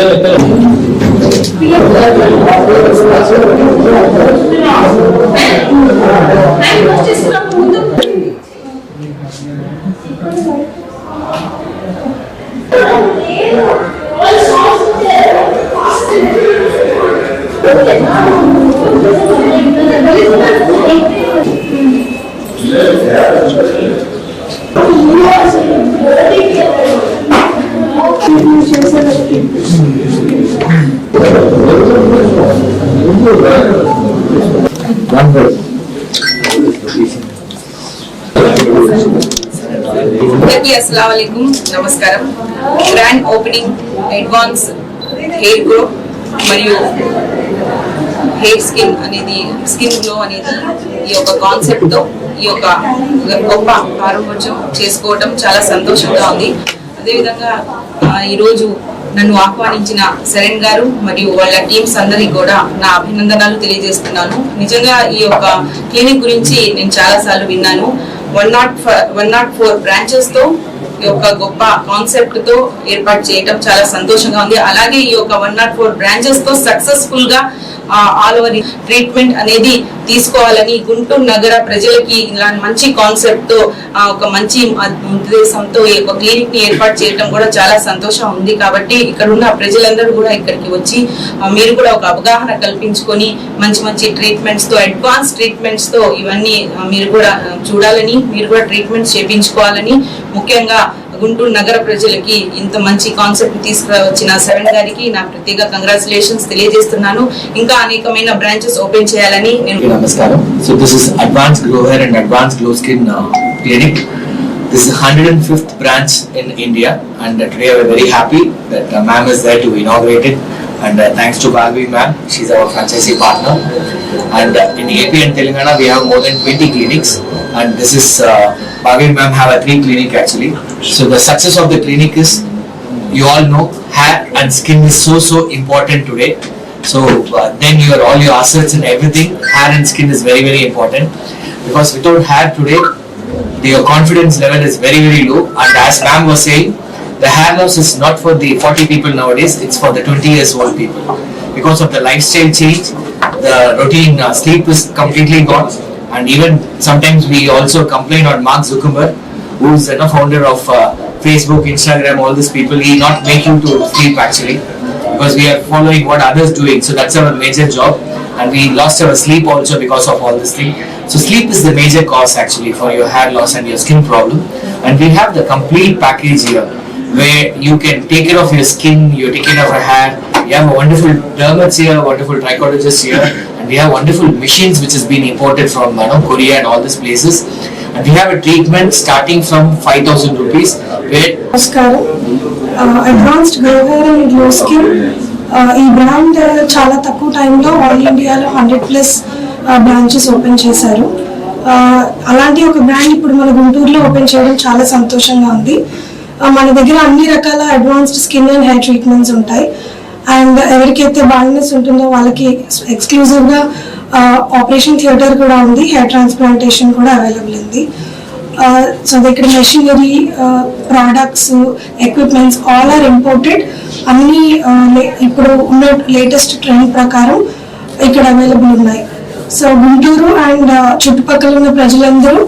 Yes, yes. అందరికీ అస్సలం నమస్కారం. Grand opening advance hair grow మరియు హెయిర్ స్కిన్ అనేది స్కిన్ గ్లో అనేది ఈ యొక్క కాన్సెప్ట్తో ఈ యొక్క గొప్ప ప్రారంభోత్సవం చేసుకోవడం చాలా సంతోషంగా ఉంది. అదేవిధంగా ఈరోజు నన్ను ఆహ్వానించిన శరణ్ గారు మరియు వాళ్ళ టీమ్స్ అందరికి కూడా నా అభినందనలు తెలియజేస్తున్నాను. నిజంగా ఈ యొక్క క్లినిక్ గురించి నేను చాలా సార్లు విన్నాను. One naught one naught four branches ఈ యొక్క గొప్ప కాన్సెప్ట్తో ఏర్పాటు చేయటం చాలా సంతోషంగా ఉంది. అలాగే ఈ యొక్క వన్ నాట్ ఫోర్ బ్రాంచెస్తో సక్సెస్ఫుల్గా ఆల్ ఓవర్ ట్రీట్మెంట్ అనేది తీసుకోవాలని గుంటూరు నగర ప్రజలకి ఇలాంటి మంచి కాన్సెప్ట్తో ఒక మంచి ఉద్దేశంతో ఈ యొక్క క్లినిక్ని ఏర్పాటు చేయడం కూడా చాలా సంతోషం ఉంది. కాబట్టి ఇక్కడ ఉన్న ప్రజలందరూ కూడా ఇక్కడికి వచ్చి మీరు కూడా ఒక అవగాహన కల్పించుకొని మంచి మంచి ట్రీట్మెంట్స్తో అడ్వాన్స్ ట్రీట్మెంట్స్తో ఇవన్నీ మీరు కూడా చూడాలని మీరు కూడా ట్రీట్మెంట్స్ చేపించుకోవాలని ముఖ్యంగా గుంటూరు నగర ప్రజలకి ఇంత మంచి కాన్సెప్ట్ తీసుకువచ్చిన శరణ్ గారికి నా ప్రత్యేక కంగ్రాచులేషన్స్ తెలియజేస్తున్నాను. ఇంకా అనేకమైన బ్రాంచెస్ ఓపెన్ చేయాలని నేను నమస్కారం. So this is advance glow hair and advance glow skin clinic this is hundred and fifth branch in India and today I very happy that ma'am is there to inaugurate it and thanks to Balvi ma'am she our franchisee partner and in AP and Telangana we have more than twenty clinics and this is Balvi ma'am have a three clinic actually. So the success of the clinic is you all know hair and skin is so so important today. So uh, then your all your assets and everything hair and skin is very very important. Because without hair today your confidence level is very very low. And as ma'am was saying the hair loss is not for the 40 people nowadays it's for the 20 years old people. Because of the lifestyle change the routine uh, sleep is completely gone and even sometimes we also complain on Mark Zuckerberg who's the founder of uh, Facebook, Instagram, all these people, he not make you to sleep actually because we are following what others doing. So that's our major job, and we lost our sleep also because of all this thing. So sleep is the major cause actually for your hair loss and your skin problem, and we have the complete package here where you can take care of your skin, you take care of your hair. We have a wonderful dermats here, wonderful trichologists here, we have wonderful machines which has been imported from you know, Korea and all these places. And we have a treatment starting from 5000 rupees నమస్కారం advanced glow hair and glow skin ఈ brand uh, చాలా తక్కువ టైంలో all ఇండియాలో hundred plus branches open చేశారు. Uh, అలాంటి ఒక brand ఇప్పుడు మన గుంటూరులో ఓపెన్ చేయడం చాలా సంతోషంగా ఉంది. Uh, మన దగ్గర అన్ని రకాల advanced skin and hair treatments ఉంటాయి. అండ్ ఎవరికైతే బాల్నెస్ ఉంటుందో వాళ్ళకి ఎక్స్క్లూజివ్గా ఆపరేషన్ థియేటర్ కూడా ఉంది. హెయిర్ ట్రాన్స్ప్లాంటేషన్ కూడా అవైలబుల్ ఉంది. సో ఇక్కడ machinery products equipments all are imported అన్ని ఇప్పుడు ఉన్న లేటెస్ట్ ట్రెండ్ ప్రకారం ఇక్కడ అవైలబుల్ ఉన్నాయి. సో గుంటూరు అండ్ చుట్టుపక్కల ఉన్న ప్రజలందరూ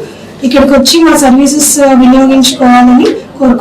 ఇక్కడికి వచ్చి మా సర్వీసెస్ వినియోగించుకోవాలని